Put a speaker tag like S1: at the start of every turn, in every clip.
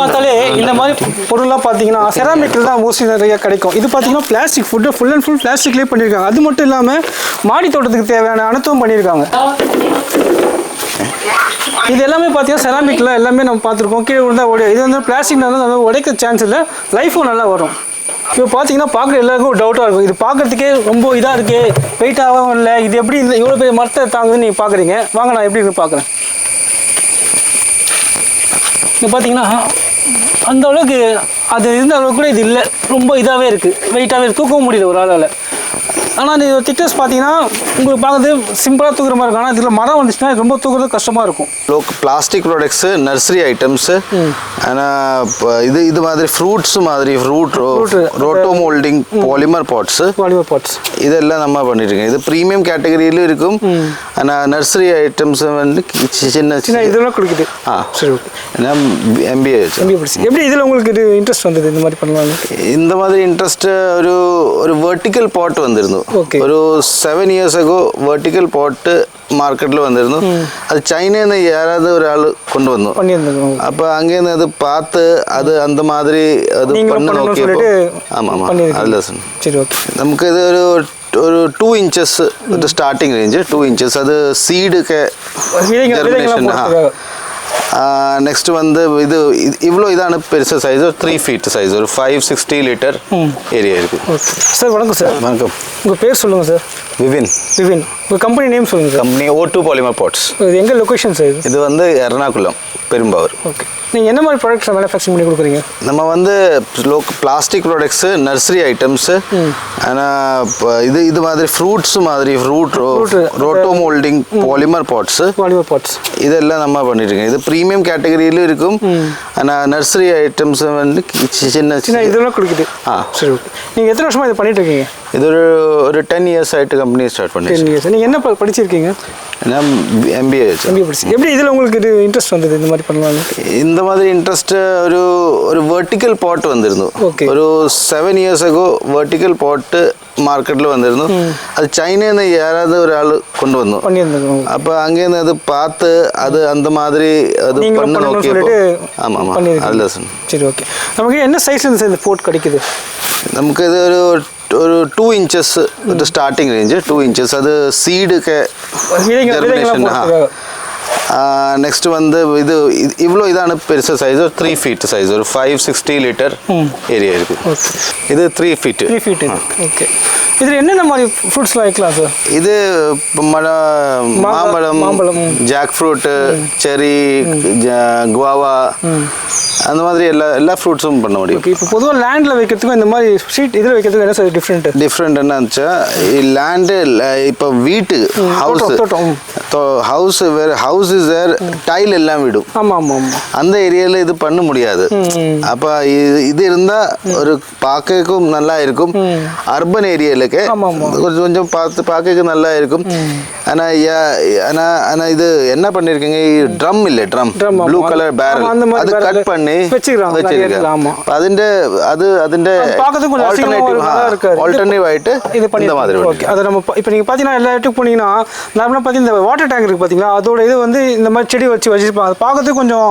S1: பார்த்தாலே இந்த மாதிரி பொருள்லாம் பார்த்தீங்கன்னா செராமிக்கில் தான் மோஸ்ட்லி நிறைய கிடைக்கும். இது பார்த்தீங்கன்னா plastic food full and full பிளாஸ்டிக்லேயே பண்ணியிருக்காங்க. அது மட்டும் இல்லாமல் மாடி தோட்டத்துக்கு தேவையான அனைத்தும் பண்ணியிருக்காங்க. இது எல்லாமே பார்த்தீங்கன்னா செராமிக்கில் எல்லாமே நம்ம பார்த்துருக்கோம். கீழே விழுந்தா உடைய இது வந்து பிளாஸ்டிக்னால வந்து உடைக்க சான்ஸ் இல்லை. லைஃபும் நல்லா வரும். இப்போ பார்த்தீங்கன்னா பார்க்குற எல்லாருக்கும் டவுட்டாக இருக்கும். இது பார்க்குறதுக்கே ரொம்ப இதாக இருக்கே. வெயிட் ஆகவும் இல்லை. இது எப்படி இந்த இவ்வளோ பெரிய மரத்தை தாங்குதுன்னு நீங்கள் பார்க்குறீங்க. வாங்க நான் எப்படி பார்க்குறேன். இங்கே பார்த்தீங்கன்னா அந்த அளவுக்கு அது இருந்த அளவுக்கு கூட இது இல்லை. ரொம்ப இதாகவே இருக்குது வெயிட்டாகவே தூக்கவும் முடியல ஒரு ஆளால். ஆனால் இது திக்னஸ் பார்த்தீங்கன்னா உங்களுக்கு பார்க்குறது சிம்பிளாக தூக்குற மாதிரி இருக்கும். ஆனால் இதில் மரம் வந்துச்சுன்னா ரொம்ப தூக்குறது கஷ்டமாக இருக்கும்.
S2: லோக் பிளாஸ்டிக் ப்ராடக்ட்ஸு நர்சரி ஐட்டம்ஸு ஆனால் இது இது மாதிரி ஃப்ரூட்ஸ் மாதிரி
S1: fruit.
S2: Roto moulding polymer pots
S1: polymer pots
S2: இதெல்லாம் நம்ம பண்ணிட்டு இருக்கோம். இது ப்ரீமியம் கேட்டகரியிலும் இருக்கும். ஆனால் நர்சரி ஐட்டம்ஸ் வந்து சின்ன
S1: சின்ன இதெல்லாம் கொடுக்குது.
S2: ஆ.
S1: சரி ஓகே
S2: எம்பிஏ
S1: எப்படி இதில் உங்களுக்கு இது இன்ட்ரெஸ்ட் வந்தது இந்த மாதிரி பண்ணலாம்னு?
S2: இந்த மாதிரி இன்ட்ரெஸ்ட் ஒரு ஒரு வெர்டிக்கல் பாட்
S1: Okay.
S2: ഒരു seven years ago vertical pot മാർക്കറ്റിൽ വന്നിരുന്നു. അത് ചൈനയിൽ നിന്ന് യാരാതെ ഒരാൾ കൊണ്ടുവന്നു. അപ്പൊ അങ്ങനെ അത് പാത്ത് അത് അന്ത
S1: മാതിരി
S2: അത്
S1: പണ്ട്
S2: നോക്കിയപ്പോൾ നമുക്ക് ഇത് ഒരു ഒരു ടു ഇഞ്ചസ് ഒരു സ്റ്റാർട്ടിങ് റേഞ്ച് ടു ഇഞ്ചസ് അത്
S1: സീഡ് ഒക്കെ
S2: നെക്സ്റ്റ് വന്ന് ഇത് இது ഇതാണ് പെരുസ സൈസ് ത്രീ ഫീറ്റ് സൈസ് ഒരു ഫൈവ് സിക്സ്റ്റി ലിറ്റർ ഏരിയ ആയിരിക്കും.
S1: ஏரியா இருக்குது சார்
S2: வணக்கம்
S1: உங்கள் பேர் சொல்லுங்கள் சார்
S2: விபின்
S1: விபின் உங்கள் கம்பெனி நேம் சொல்லுங்கள் sir
S2: company O two polymer pots
S1: இது எங்கே லொக்கேஷன் சார் இது?
S2: இது வந்து எர்ணாகுளம் பெரும்பாவூர்.
S1: ஓகே நீங்கள் என்ன மாதிரி ப்ராடக்ட்ஸ் மேனுஃபேக்சரிங் பண்ணி கொடுக்குறீங்க?
S2: நம்ம வந்து லோக் பிளாஸ்டிக் ப்ராடக்ட்ஸு நர்சரி ஐட்டம்ஸு ஆனால் இது இது மாதிரி ஃப்ரூட்ஸ் மாதிரி
S1: fruit.
S2: Roto moulding polymer pots
S1: polymer pots
S2: இதெல்லாம் நம்ம பண்ணிட்டு இருக்கோம். இது ப்ரீமியம் கேட்டகரியிலும் இருக்கும். ஆனால் நர்சரி ஐட்டம்ஸ் வந்து சி- சின்ன
S1: சின்ன இதெல்லாம் கொடுக்குது.
S2: ஆ.
S1: சரி ஓகே நீங்கள் எத்தனை வருஷமாக இதை பண்ணிட்டு இருக்கீங்க?
S2: இது ஒரு ஒரு டென் இயர்ஸ் ஆகிட்டு கம்பெனி ஸ்டார்ட் பண்ணி
S1: டென் இயர்ஸ் நீங்கள் என்ன ப- படிச்சிருக்கீங்க
S2: நான் எம்பிஏ
S1: எம்பி படிச்சு எப்படி இதில் உங்களுக்கு இது இன்ட்ரெஸ்ட் வந்தது இந்த மாதிரி பண்ணலாம்னு
S2: இந்த மாதிரி இன்ட்ரெஸ்ட் ഒരു ഒരു വെർട്ടിക്കൽ പോട്ട് വന്നിരുന്നു
S1: Okay.
S2: ഒരു seven years ago vertical pot മാർക്കറ്റിൽ വന്നിരുന്നു അത് ചൈനയിൽ നിന്ന് யாராவது ഒരാൾ കൊണ്ടുവന്നു
S1: பண்ணியிருந்தோம்
S2: அப்போ அங்கேருந்து அது பார்த்து அது அந்த மாதிரி அது
S1: நீங்களும்
S2: பண்ண
S1: பண்ணணும்னு
S2: நோக்கியப்போ
S1: சொல்லிட்டு
S2: ஆமாம் ஆமாம்
S1: பண்ணியிருக்கீங்க.
S2: அதில் சார்
S1: சரி ஓகே நமக்கு என்ன சைஸ்ல இருந்து சார் இந்த போட் கிடைக்குது
S2: നമുക്ക് ഇത് ഒരു ഒരു ടു ഇഞ്ചസ് ഒരു സ്റ്റാർട്ടിങ് റേഞ്ച് ടു ഇഞ്ചസ് അത്
S1: സീഡ് ഒക്കെ
S2: നെക്സ്റ്റ് വന്ന് ഇത് ഇവ്ലോ ഇതാണ് പെരുസ സൈസ് ഒരു ത്രീ ഫീറ്റ് സൈസ് ഒരു ഫൈവ് സിക്സ്റ്റി ലിറ്റർ ഏരിയ ആയിരിക്കും. ഇത് ത്രീ ഫീറ്റ്
S1: ഫീറ്റ് இதில் என்னென்ன மாதிரி ஃப்ரூட்ஸ்லாம் வைக்கலாம் சார்
S2: இது மழை
S1: மாம்பழம் மாம்பழம்
S2: ஜாக் ஃப்ரூட்டு செரி குவாவா அந்த மாதிரி எல்லா எல்லா ஃப்ரூட்ஸும் பண்ண முடியும்.
S1: இப்போ பொதுவாக லேண்டில் வைக்கிறதுக்கும் இந்த மாதிரி ஷீட் இதில் வைக்கிறதுக்கும் என்ன சார் டிஃப்ரெண்ட்
S2: டிஃப்ரெண்ட் என்னச்சா லேண்டு இப்போ வீட்டு ஹவுஸ் ஹவுஸ் வேறு ஹவுஸ் இஸ் வேர் டைல் எல்லாம் விடும்.
S1: ஆமாம் ஆமாம்
S2: அந்த ஏரியாவில் இது பண்ண முடியாது. அப்போ இது இது இருந்தால் ஒரு பார்க்கக்கும் நல்லா இருக்கும். அர்பன் ஏரியாவில்
S1: ஆமா, ஆமா.
S2: கொஞ்சம் கொஞ்சம் பார்த்து பார்க்க நல்லா இருக்கும் ஆனா யா- ஆனா ஆனா இது என்ன பண்ணிருக்கீங்க ட்ரம் இல்ல ட்ரம்
S1: Drum, ஆமா.
S2: ப்ளூ கலர் பேரல்
S1: ஆமா, அந்த மாதிரி
S2: அது
S1: barrel
S2: கட் பண்ணி
S1: வச்சிருக்காங்க, நிறைய இடத்துல, ஆமா.
S2: அப்ப അതിന്റെ அது അതിന്റെ
S1: பார்க்கறதுக்கு கொஞ்சம் அசிங்கமா ஒரு நல்லா இருக்காது. இது-
S2: ஆல்டர்னேட்டிவ் ஆயிட்டு
S1: இது பண்ணி
S2: இந்த மாதிரி
S1: ஓகே அதை நம்ம ப- இப்போ நீங்கள் பார்த்தீங்கன்னா எல்லா இடத்துக்கு போனீங்கன்னா நார்மலாக பார்த்தீங்கன்னா இந்த வாட்டர் டேங்க் இருக்குது பார்த்தீங்களா அதோட இது வந்து இந்த மாதிரி செடி வச்சு வச்சுருப்பாங்க அது பார்க்கறதுக்கு கொஞ்சம்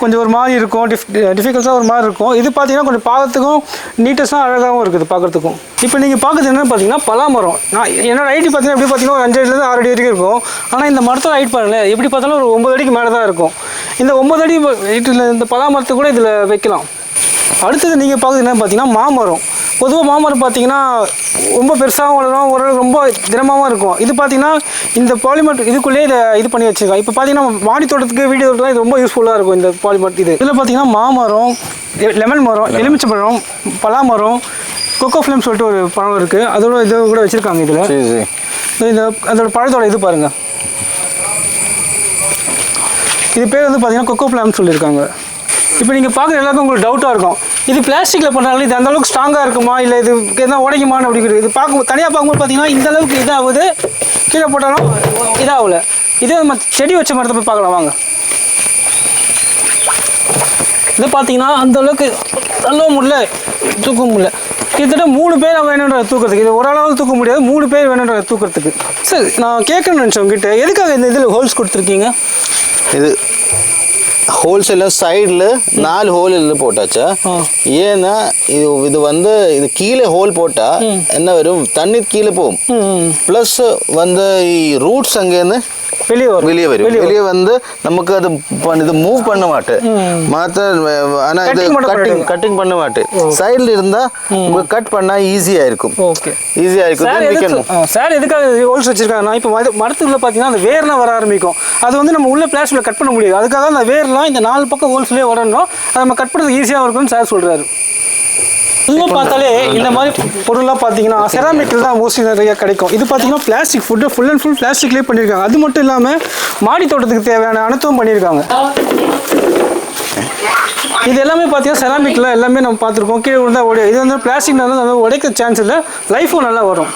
S1: கொஞ்சம் ஒரு மாதிரி இருக்கும் டிஃப் டிஃபிகல்ட்டாக ஒரு மாதிரி இருக்கும். இது பார்த்தீங்கன்னா கொஞ்சம் பார்க்கறதுக்கும் நீட்டஸாக அழகாகவும் இருக்குது பார்க்கறதுக்கும் இப்போ நீங்கள் பார்க்குறது என்னென்னு பார்த்தீங்கன்னா பலாமரம். நான் என்னோட ஹைட் பார்த்தீங்கன்னா எப்படி பார்த்தீங்கன்னா ஒரு அஞ்சடிலேருந்து ஆறு அடி வரைக்கும் இருக்கும். ஆனால் இந்த மரத்தோட ஹைட் பாருங்களேன் எப்படி பார்த்தாலும் ஒரு ஒம்பது அடிக்கு மேலே தான் இருக்கும். இந்த ஒம்பது அடி ஹைட்டில் இந்த பலாமரத்தை கூட இதில் வைக்கலாம். அடுத்தது நீங்கள் பார்க்குறது என்னென்னு பார்த்தீங்கன்னா மாமரம். பொதுவாக மாமரம் பார்த்தீங்கன்னா ரொம்ப பெருசாகவும் வளரும் ஓரளவு ரொம்ப தினமாகவும் இருக்கும். இது பார்த்தீங்கன்னா இந்த பாலிமர் இதுக்குள்ளேயே இதை இது பண்ணி வச்சுருக்கோம் இப்போ பார்த்தீங்கன்னா மாடி தோட்டத்துக்கு வீடியோ தோட்டத்துக்கு இது ரொம்ப யூஸ்ஃபுல்லாக இருக்கும் இந்த பாலிமர் இது. இதில் பார்த்தீங்கன்னா மாமரம் லெமன் மரம் எலுமிச்சை பழம் பலாமரம் கொக்கோ ஃபிலிம் சொல்லிட்டு ஒரு பழம் இருக்குது அதோட இது கூட வச்சுருக்காங்க இதில். இந்த அதோட பழத்தோட இது பாருங்க. இது பேர் வந்து பார்த்தீங்கன்னா கொக்கோ பிளாம் சொல்லியிருக்காங்க இப்போ நீங்கள் பார்க்குற எல்லாருக்கும் உங்களுக்கு டவுட்டாக இருக்கும். இது பிளாஸ்டிக்கில் பண்ணுறாங்களே இது அந்தளவுக்கு ஸ்ட்ராங்காக இருக்குமா? இல்லை இது எதனா உடைக்குமான்னு அப்படிங்கிறது. இது பார்க்கும் தனியாக பார்க்கும்போது பார்த்தீங்கன்னா இந்தளவுக்கு இதாகுது. கீழே போட்டாலும் இதாகல. இதே நம்ம செடி வச்ச மரத்தை போய் பார்க்கலாம் வாங்க. இது பார்த்தீங்கன்னா அந்த அளவுக்கு தள்ளவும் முடியல தூக்க முடியல. கிட்டத்தட்ட மூணு பேர் வேணுன்ற தூக்கிறதுக்கு. இது ஒரு அளவு தூக்க முடியாது மூணு பேர் வேணுன்ற தூக்கிறதுக்கு. சார் நான் கேட்கணும்னு நினச்சேன் உங்ககிட்ட. எதுக்காக இந்த இதில் ஹோல்ஸ் கொடுத்துருக்கீங்க?
S2: இது எல்லாம் சைடில் நாலு ஹோல் இதில் போட்டாச்சா. ஏன்னா இது இது வந்து இது கீழே ஹோல் போட்டா என்ன வரும்? தண்ணி கீழே போகும். ப்ளஸ் வந்து ரூட்ஸ் அங்கேருந்து
S1: வெளியே வரும்.
S2: வெளியே வந்து நமக்கு அது இது மூவ் பண்ண மாட்டேன் மாத்த ஆனா இது கட்டிங் பண்ண மாட்டேன் சைடுல இருந்தா உங்களுக்கு கட் பண்ணா ஈஸியா இருக்கும்.
S1: ஓகே.
S2: ஈஸியா இருக்கும்.
S1: சார் எதுக்காக ஹோல்ஸ் வச்சிருக்காங்கன்னா இப்போ மர மரத்துக்குள்ள பார்த்தீங்கன்னா அந்த வேர்லாம் வர ஆரம்பிக்கும். அது வந்து நம்ம உள்ள பிளாஸ்டிக்ல கட் பண்ண முடியாது. அதுக்காக அந்த வேர்லாம் இந்த நாலு பக்கம் ஹோல்ஸ்லேயே வரணும் அதை நம்ம கட் பண்ணுறது ஈஸியாக இருக்கும்னு சார் சொல்றாரு. பொதுவாக பார்த்தாலே இந்த மாதிரி பொருள்லாம் பார்த்தீங்கன்னா செராமிக்கில் தான் மோஸ்ட்லி நிறைய கிடைக்கும். இது பார்த்தீங்கன்னா plastic food full and full பிளாஸ்டிக்லேயே பண்ணியிருக்காங்க. அது மட்டும் இல்லாமல் மாடி தோட்டத்துக்கு தேவையான அனைத்தும் பண்ணியிருக்காங்க. இது எல்லாமே பார்த்தீங்கன்னா செராமிக்கில் எல்லாமே நம்ம பார்த்துருக்கோம். கீழே விழுந்தா உடைய இது வந்து பிளாஸ்டிக்னால வந்து உடைக்க சான்ஸ் இல்லை. லைஃபும் நல்லா வரும்.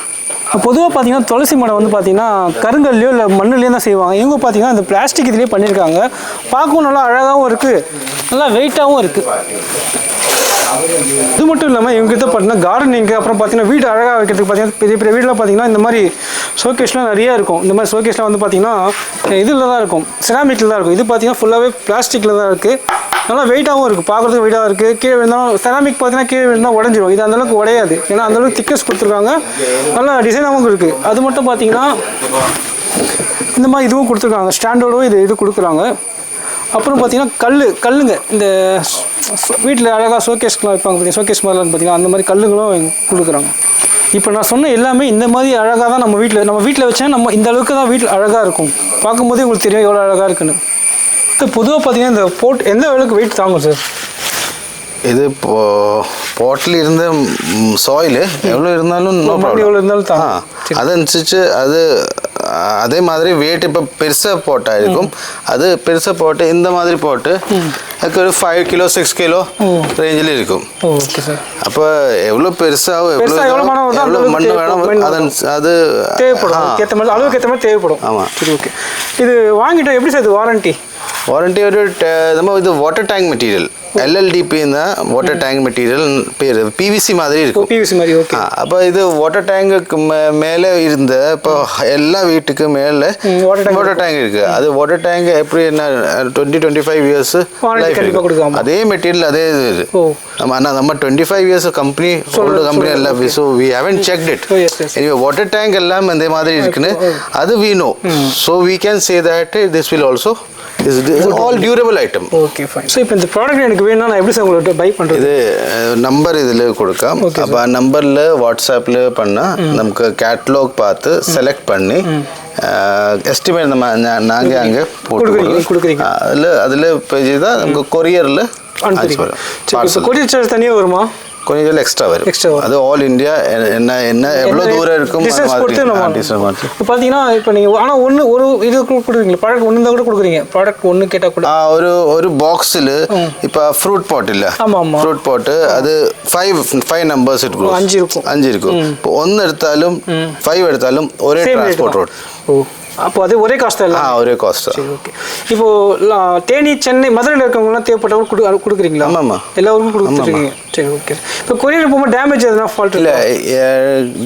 S1: பொதுவாக பார்த்தீங்கன்னா துளசி மடம் வந்து பார்த்தீங்கன்னா கருங்கல்லையோ இல்லை மண்ணுலேயோ தான் செய்வாங்க. இவங்க பார்த்தீங்கன்னா இந்த பிளாஸ்டிக் இதுலேயே பண்ணியிருக்காங்க. பார்க்கவும் நல்லா அழகாகவும் இருக்குது நல்லா வெயிட்டாகவும் இருக்குது இது மட்டும் இல்லாமல் இவங்ககிட்ட பார்த்தீங்கன்னா கார்டனிங்கு அப்புறம் பார்த்தீங்கன்னா வீடு அழகாக வைக்கிறதுக்கு பார்த்தீங்கன்னா பெரிய பெரிய வீடெலாம் பார்த்தீங்கன்னா இந்த மாதிரி ஷோகேஸ்லாம் நிறையா இருக்கும். இந்த மாதிரி ஷோகேஸ்லாம் வந்து பார்த்தீங்கன்னா இதில் தான் இருக்கும். செராமிக்கில் தான் இருக்கும். இது பார்த்தீங்கன்னா ஃபுல்லாகவே பிளாஸ்டிக்கில் தான் இருக்குது நல்லா வெயிட்டாகவும் இருக்குது பார்க்குறதுக்கு வெயிட்டாக இருக்குது கீழே விழுந்தாலும் செராமிக் பார்த்தீங்கன்னா கீழே விழுந்தால் உடஞ்சிரும். இது அந்தளவுக்கு உடையாது. ஏன்னா அந்தளவுக்கு திக்கஸ் கொடுத்துருக்காங்க. நல்லா டிசைனாகவும் இருக்குது அது மட்டும் பார்த்தீங்கன்னா இந்த மாதிரி இதுவும் கொடுத்துருக்காங்க. ஸ்டாண்டர்டும் இது இது கொடுக்குறாங்க. அப்புறம் பார்த்தீங்கன்னா கல் கல்லுங்க. இந்த வீட்டில் அழகாக ஷோகேஸ்க்குலாம் வைப்பாங்க பார்த்தீங்கன்னா ஷோகேஸ் மாதிரிலாம் பார்த்தீங்கன்னா அந்த மாதிரி கல்லுங்களும் கொடுக்குறாங்க. இப்போ நான் சொன்ன எல்லாமே இந்த மாதிரி அழகாக தான் நம்ம வீட்டில் நம்ம வீட்டில் வச்சா நம்ம இந்த அளவுக்கு தான் வீட்டில் அழகாக இருக்கும். பார்க்கும்போதே உங்களுக்கு தெரியும் எவ்வளோ அழகாக இருக்குன்னு. இது பொதுவாக பார்த்தீங்கன்னா இந்த போட் எந்த அளவுக்கு வெயிட் தாங்கும் சார்
S2: இது இப்போ போட்டில் இருந்த சாயில் எவ்வளோ இருந்தாலும்
S1: எவ்வளோ இருந்தாலும்
S2: ஆ
S1: தாங்கும்
S2: அதனுசரிச்சு அது அதே மாதிரி வெயிட் இப்போ பெருசாக போட்டாயிருக்கும். அது பெருசாக போட்டு இந்த மாதிரி போட்டு அது ഒരു ഫൈവ് കിലോ സിക്സ് കിലോ റേഞ്ചിൽ இருக்கும் அப்போ எவ்வளோ பெருசாகும் எவ்வளோ
S1: எவ்வளோ மண்
S2: வேணும் அதன் அது
S1: தேவைப்படும் ஏற்ற மாதிரி அளவுக்கு ஏற்ற மாதிரி தேவைப்படும்
S2: ஆமாம்
S1: சரி ஓகே இது வாங்கிட்டோம் எப்படி சார் இது வாரண்டி
S2: வாரண்டி ஒரு நம்ம இது வாட்டர் டேங்க் மெட்டீரியல் எல்எல்டிபின்னா வாட்டர் டேங்க் மெட்டீரியல் பேர் பிவிசி மாதிரி இருக்கும்
S1: பிவிசி மாதிரி ஓகே
S2: அப்போ இது வாட்டர் டேங்குக்கு மேலே இருந்த இப்போ எல்லா வீட்டுக்கு மேலே வாட்டர் டேங்க் இருக்குது அது வாட்டர் டேங்க் எப்படி என்ன டுவெண்ட்டி டுவெண்ட்டி ஃபைவ் இயர்ஸ் அதே மெட்டீரியல் அதே இது நம்ம ஆனால் நம்ம twenty five years company old company எல்லாம். So
S1: we haven't check
S2: it water tank எல்லாம் இந்த மாதிரி oh, இருக்குன்னு oh. அது we know so we can say that this will also all durable item
S1: okay fine so இப்போ இந்த product எனக்கு வேணும்னா நான் எப்படி சார் உங்களுக்கு பை பண்ணுறது
S2: இது நம்பர்
S1: இதில்
S2: கொடுக்கலாம். அப்போ நம்பரில் வாட்ஸ்அப்பில் பண்ணால் நமக்கு கேட்லாக் பார்த்து hmm. செலக்ட் பண்ணி hmm. எஸ்டிமேட் நம்ம நாங்கள் அங்கே
S1: கொடுக்குறீங்க.
S2: அதில் அதில் பே செய்தால் நமக்கு கொரியரில்
S1: இப்போ கொரியர் சார்ஜ் தனியாக வருமா?
S2: கொஞ்சம் இதில் எக்ஸ்ட்ரா வரும்.
S1: எக்ஸ்ட்ரா
S2: அது ஆல் இந்தியா என்ன என்ன எவ்வளோ தூரம் இருக்கும் டிஸ்டன்ஸ்
S1: பொறுத்து நம்ம இப்போ பார்த்தீங்கன்னா இப்போ நீங்கள் ஆனால் ஒன்று ஒரு இது கொடுக்குறீங்க ப்ராடக்ட் ஒன்று இருந்தால் கூட கொடுக்குறீங்க. ப்ராடக்ட் ஒன்று கேட்டால் கூட.
S2: ஒரு ஒரு பாக்ஸில் இப்போ ஃப்ரூட்
S1: பாட் இல்லை?
S2: ஆமாம் ஆமாம் ஃப்ரூட் பாட்டு அது ஃபைவ் ஃபைவ்
S1: நம்பர்ஸ் இருக்கும்
S2: அஞ்சு இருக்கும். அஞ்சு இருக்கும். இப்போ ஒன்று எடுத்தாலும்
S1: ஃபைவ் எடுத்தாலும்
S2: ஒரே
S1: டிரான்ஸ்போர்ட்
S2: ரோட்
S1: ஓ. அப்போ அது ஒரே காஸ்ட் இல்லை
S2: ஆ ஒரே காஸ்ட்
S1: சரி ஓகே இப்போ தேனி சென்னை மதுரையில் இருக்கவங்களாம் தேவைப்பட்டவங்க கொடு கொடுக்குறீங்களா?
S2: ஆமாம்
S1: எல்லாருக்கும் கொடுத்துருக்கீங்க சரி ஓகே இப்போ கொரியர் போகும்போது டேமேஜ் எதுனா ஃபால்ட்
S2: இல்லை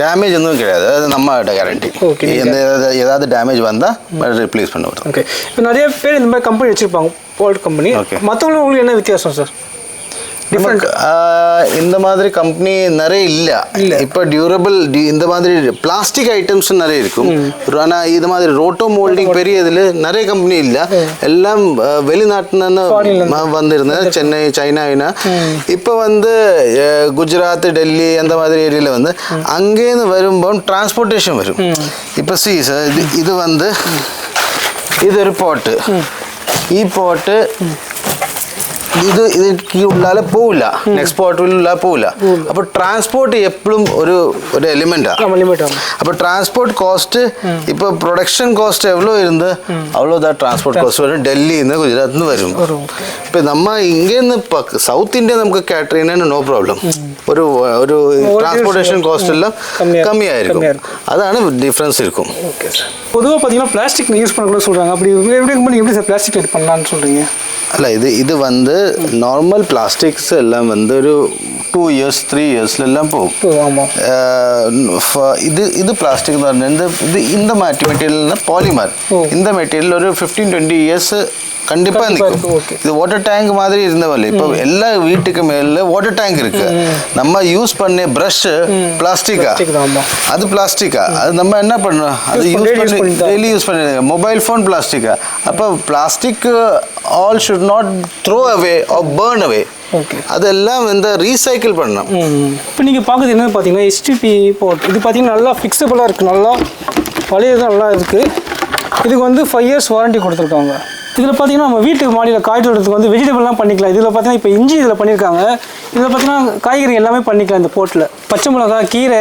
S2: டேமேஜ் எதுவும் கிடையாது. அது நம்ம கேரண்டி
S1: ஓகே
S2: எந்த ஏதாவது டேமேஜ் வந்தால் ரிப்ளேஸ் பண்ண
S1: ஓகே இப்போ நிறைய பேர் இந்த மாதிரி கம்பெனி வச்சுருப்பாங்க ஃபால்ட் கம்பெனி
S2: ஓகே
S1: மற்றவங்களுக்கு என்ன வித்தியாசம் சார்
S2: இந்த மாதிரி கம்பெனி நிறைய இல்ல
S1: இல்ல.
S2: இப்போ டியூரபிள் இந்த மாதிரி பிளாஸ்டிக் ஐட்டம்ஸ் நிறைய இருக்கும் ஆனா இது மாதிரி ரோட்டோ மோல்டிங் பெரிய இதுல நிறைய கம்பெனி இல்ல எல்லாம் வெளிநாட்டுல
S1: Foreign ல இருந்து.
S2: வந்திருந்தேன் சென்னை சைனாவினா இப்போ வந்து அஹ், குஜராத் டெல்லி அந்த மாதிரி ஏரியால வந்து அங்கேருந்து வரும்போது டிரான்ஸ்போர்ட்டேஷன் வரும் இப்போ சி சார் இது இது வந்து இது ஒரு போட்டு ഈ പോട്ട് ഇത് ഇതിക്ക് ഉള്ളാലെ പോവില്ല നെക്സ്റ്റ് പോർട്ടിൽ ഉള്ള പോവില്ല അപ്പൊ ട്രാൻസ്പോർട്ട് എപ്പോഴും ഒരു ഒരു എലിമെന്റാ
S1: நம்ம லிமிட் ஆகும்
S2: அப்போ டிரான்ஸ்போர்ட் காஸ்ட் இப்போ ப்ரொடக்ஷன் காஸ்ட் எவ்வளோ இருந்து அவ்வளோதான் டிரான்ஸ்போர்ட் காஸ்ட் வரும் டெல்லின்னு குஜராத்னு வரும்
S1: வரும்.
S2: இப்போ நம்ம இங்கேருந்து சவுத் இந்தியா നമുക്ക് கேட்டறீங்கன்னா நோ ப்ராப்ளம் ഒരു ഒരു ട്രാൻസ്പോർട്ടേഷൻ കോസ്റ്റ് എല്ലാം
S1: கம்மியா-
S2: കമ്മിയായിരിക്കും
S1: கம்மியா இருக்கும்.
S2: അതാണ് ഡിഫറൻസ് இருக்கும்
S1: ஓகே சார் பொதுவாக பார்த்தீங்கன்னா பிளாஸ்டிக் யூஸ் பண்ணக்கூடாது சொல்கிறாங்க அப்படி எப்படி கம்பெனி எப்படி சார் பிளாஸ்டிக் இது பண்ணலான்னு சொல்கிறீங்க
S2: അല്ല ഇത് ഇത് വന്ന് നോർമൽ പ്ലാസ്റ്റിക്സ് എല്ലാം വന്ന് ഒരു ടു ഇയേഴ്സ് ത്രീ ഇയേഴ്സിലെല്ലാം പോകും
S1: ஓ ஆமாம்
S2: ஆஹ் ஃப- இது இது பிளாஸ்டிக் தான் இந்த இது இந்த மாட்டி மெட்டீரியல்னா பாலிமர்
S1: ஓ.
S2: இந்த மெட்டீரியல் ஒரு ஃபிஃப்டீன் டுவெண்ட்டி இயர்ஸ் கண்டிப்பா
S1: கண்டிப்பா
S2: நிற்கும். இது வாட்டர் டேங்க் மாதிரி இருந்தவல்ல. இப்போ எல்லா வீட்டுக்கு மேல வாட்டர் டேங்க் இருக்கு. நம்ம யூஸ் பண்ண ப்ரஷ் பிளாஸ்டிக்கா. அது பிளாஸ்டிக்கா அது நம்ம என்ன பண்ணோம் அது யூஸ்
S1: பண்ணி-.
S2: டெய்லி யூஸ் பண்ணி மொபைல் ஃபோன் பிளாஸ்டிக்கா அப்போ plastic all should not throw away or burn away
S1: okay
S2: அதெல்லாம் வந்து ரீசைக்கிள் பண்ணணும்.
S1: இப்போ நீங்கள் பார்க்குறது என்னன்னு பார்த்தீங்கன்னா HDPE போர்ட் இது பார்த்தீங்கன்னா நல்லா ஃபிக்ஸபிளாக இருக்குது நல்லா பழையது நல்லா இருக்குது இதுக்கு வந்து ஃபைவ் இயர்ஸ் வாரண்டி கொடுத்துருக்காங்க. இதில் பார்த்தீங்கன்னா நம்ம வீட்டுக்கு மாடியில் காய் தோட்டத்துக்கு வந்து வெஜிடபிள்லாம் பண்ணிக்கலாம். இதில் பார்த்தீங்கன்னா இப்போ இஞ்சி இதில் பண்ணியிருக்காங்க. இதில் பார்த்தீங்கன்னா காய்கறி எல்லாமே பண்ணிக்கலாம் இந்த போர்ட்டில் பச்சை மிளகாய் கீரை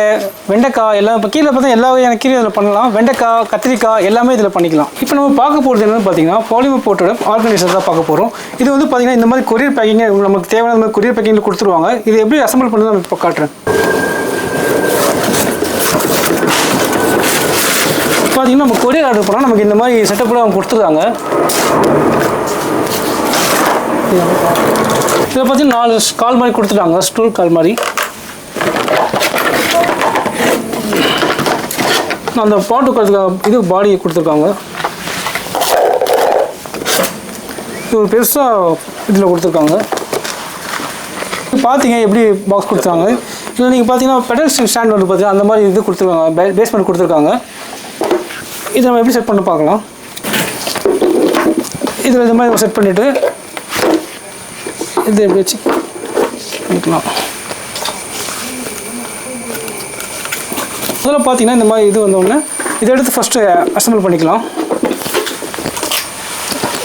S1: வெண்டைக்காய் எல்லாம் இப்போ கீரை பார்த்தா எல்லா வகையான கீரை இதில் பண்ணலாம். வெண்டைக்காய் கத்திரிக்காய் எல்லாமே இதில் பண்ணிக்கலாம். இப்போ நம்ம பார்க்க போகிறது என்னன்னு பார்த்தீங்கன்னா பாலிமர் போர்ட்டோட ஆர்கனைசர் தான் பார்க்க போகிறோம். இது வந்து பார்த்தீங்கன்னா இந்த மாதிரி கொரியர் பேக்கிங் நமக்கு தேவையான மாதிரி கொரியர் பேக்கிங்கில் கொடுத்துருவாங்க. இது எப்படி அசம்பிள் பண்ணுறது நம்ம இப்போ காட்டுறேன். பார்த்தீங்கன்னா நம்ம கொரியர் ஆர்டர் பண்ணால் நமக்கு இந்த மாதிரி செட்டப்பில் அவங்க கொடுத்துருக்காங்க. இதில் பார்த்தீங்கன்னா நாலு கால் மாதிரி கொடுத்துட்டாங்க. ஸ்டூல் கால் மாதிரி. அந்த பாட்டு உட்காரத்துக்கு இது பாடி கொடுத்துருக்காங்க. இது ஒரு பெருசாக இதில் கொடுத்துருக்காங்க. பார்த்தீங்க எப்படி பாக்ஸ் கொடுத்தாங்க இல்லை நீங்கள் பார்த்தீங்கன்னா பெடல் ஸ்டாண்ட் வந்து பார்த்தீங்கன்னா அந்த மாதிரி இது கொடுத்துருக்காங்க. பேஸ்மெண்ட் கொடுத்துருக்காங்க. இதை நம்ம எப்படி செட் பண்ணி பார்க்கலாம். இதில் இந்த மாதிரி செட் பண்ணிவிட்டு இது எப்படி வச்சு பண்ணிக்கலாம் முதல்ல பார்த்தீங்கன்னா இந்த மாதிரி இது வந்தோடனே இதை எடுத்து ஃபஸ்ட்டு அசம்பிள் eh, பண்ணிக்கலாம்.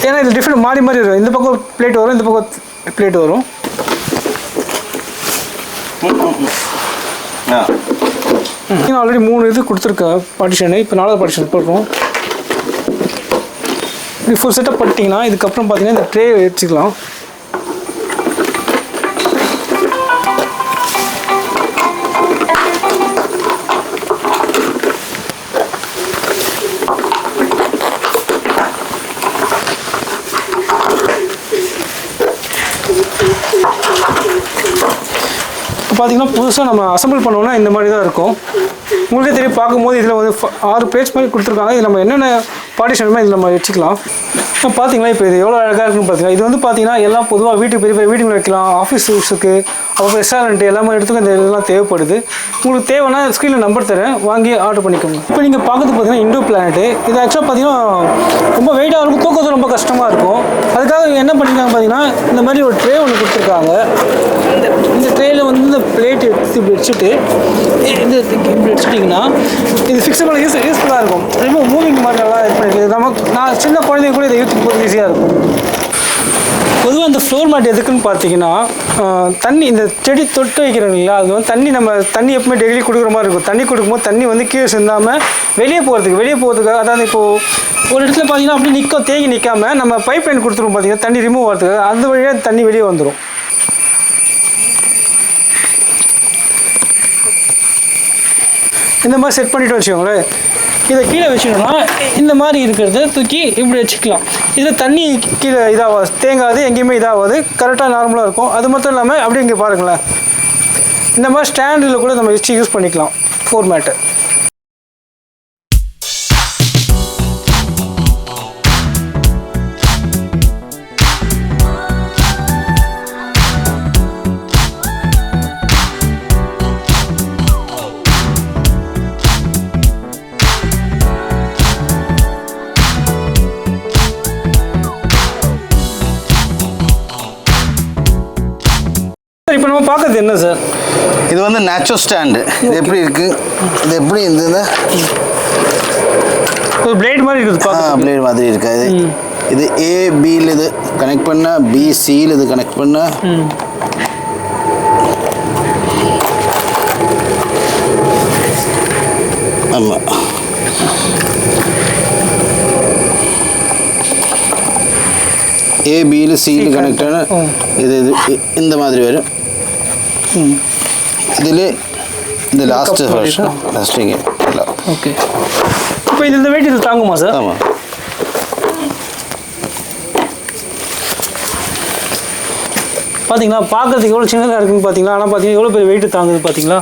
S1: ஏன்னா இது டிஃப்ரெண்ட் மாறி மாறி வரும். இந்த பக்கம் பிளேட் வரும் இந்த பக்கம் பிளேட் வரும். நான் ஆல்ரெடி மூணு இது கொடுத்துருக்கேன் பார்ட்டிஷனு இப்போ நாலாவது பார்ட்டிஷன் போடுறோம். இப்படி ஃபுல் செட்டப் பண்ணிட்டீங்கன்னா இதுக்கப்புறம் பார்த்தீங்கன்னா இந்த ட்ரே வச்சுக்கலாம். பார்த்தீங்கன்னா புதுசாக நம்ம அசம்பிள் பண்ணோம்னா இந்த மாதிரி தான் இருக்கும். உங்களுக்கே தெரியும் பார்க்கும்போது இதில் வந்து ஆறு பேஜ் மாதிரி கொடுத்துருக்காங்க. இது நம்ம என்னென்ன பார்ட்டிஷன் இதில் நம்ம வச்சுக்கலாம். இப்போ பார்த்தீங்களா இப்போ இது எவ்வளோ அழகாக இருக்குன்னு பார்த்தீங்கன்னா இது வந்து பார்த்தீங்கன்னா எல்லாம் பொதுவாக வீட்டுக்கு பெரிய பெரிய வீட்டுக்கு வைக்கலாம் ஆஃபீஸ் யூஸுக்கு அப்புறம் ரெஸ்டாரண்ட் எல்லாமே இடத்துக்கும் இந்த இதெல்லாம் தேவைப்படுது. உங்களுக்கு தேவைன்னா ஸ்க்ரீனில் நம்பர் தரேன். வாங்கி ஆர்டர் பண்ணிக்கோங்க. இப்போ நீங்கள் பார்க்குறது பார்த்தீங்கன்னா இண்டோ பிளானட்டு இது ஆக்சுவலாக பார்த்தீங்கன்னா ரொம்ப வெயிட்டாக இருக்கும். தூக்கிறது ரொம்ப கஷ்டமாக இருக்கும். அதுக்காக என்ன பண்ணிருக்காங்க பார்த்தீங்கன்னா இந்த மாதிரி ஒரு ட்ரே ஒன்று கொடுத்துருக்காங்க. இந்த இந்த ட்ரேயில் வந்து இந்த பிளேட் எடுத்து வச்சுட்டு இது வச்சுட்டிங்கன்னா இது ஃபிக்ஸபிள் யூஸ் யூஸ்ஃபுல்லாக இருக்கும். ரொம்ப மூவிங் மாதிரி நல்லா இது பண்ணிருக்கு. நமக்கு நான் சின்ன குழந்தைங்க கூட இதை யூஸ் போகிறது ஈஸியாக இருக்கும். பொதுவாக இந்த ஃப்ளோர் மேட் எதுக்குன்னு பார்த்தீங்கன்னா தண்ணி இந்த செடி தொட்டு வைக்கிறோம் இல்லைங்களா? அது வந்து தண்ணி நம்ம தண்ணி எப்பவுமே டெய்லி கொடுக்குற மாதிரி இருக்கும். தண்ணி கொடுக்கும்போது தண்ணி வந்து கீழே சிந்தாமல் வெளியே போகிறதுக்கு வெளியே போகிறதுக்கு அதாவது இப்போது ஒரு இடத்துல பார்த்தீங்கன்னா அப்படியே நிற்கும் தேங்கி நிற்காம நம்ம பைப் லைன் கொடுத்துருவோம் பார்த்தீங்கன்னா தண்ணி ரிமூவ் ஆகிறதுக்கு அந்த வழியாக தண்ணி வெளியே வந்துடும் இந்த மாதிரி செட் பண்ணிட்டு வச்சுக்கோங்களேன். இதை கீழே வச்சுக்கணும்னா இந்த மாதிரி இருக்கிறத தூக்கி இப்படி வச்சுக்கலாம். இதில் தண்ணி கீழே இதாகாது தேங்காது எங்கேயுமே இதாகாது கரெக்டாக நார்மலாக இருக்கும். அது மட்டும் இல்லாமல் அப்படியே இங்கே பாருங்களேன். இந்த மாதிரி ஸ்டாண்டில் கூட நம்ம வச்சு யூஸ் பண்ணிக்கலாம் ஃபோர்மேட்டு நம்ம பார்க்கறது என்ன சார்?
S2: இது வந்து நேச்சோ ஸ்டாண்டு இது எப்படி இருக்கு? இது எப்படி இருந்தது
S1: ஒரு பிளேட் மாதிரி இருக்குது பார்க்க
S2: பிளேட் மாதிரி இருக்கு இது இது ஏ பியில் இது கனெக்ட் பண்ண பி சியில் இது கனெக்ட் பண்ண ஆமாம் ஏ பியில் சியில் கனெக்ட். இது இது இந்த மாதிரி வரும். இதில் இந்த லாஸ்ட் வருஷம் லாஸ்டிங்க
S1: ஓகே இப்போ இது இந்த வெயிட் இது தாங்குமா சார்
S2: ஆமாம்
S1: பார்த்தீங்களா பார்க்கறதுக்கு எவ்வளோ சின்னதாக இருக்குன்னு பார்த்தீங்களா ஆனால் பார்த்தீங்கன்னா எவ்வளோ பெரிய வெயிட் தாங்குது பார்த்தீங்களா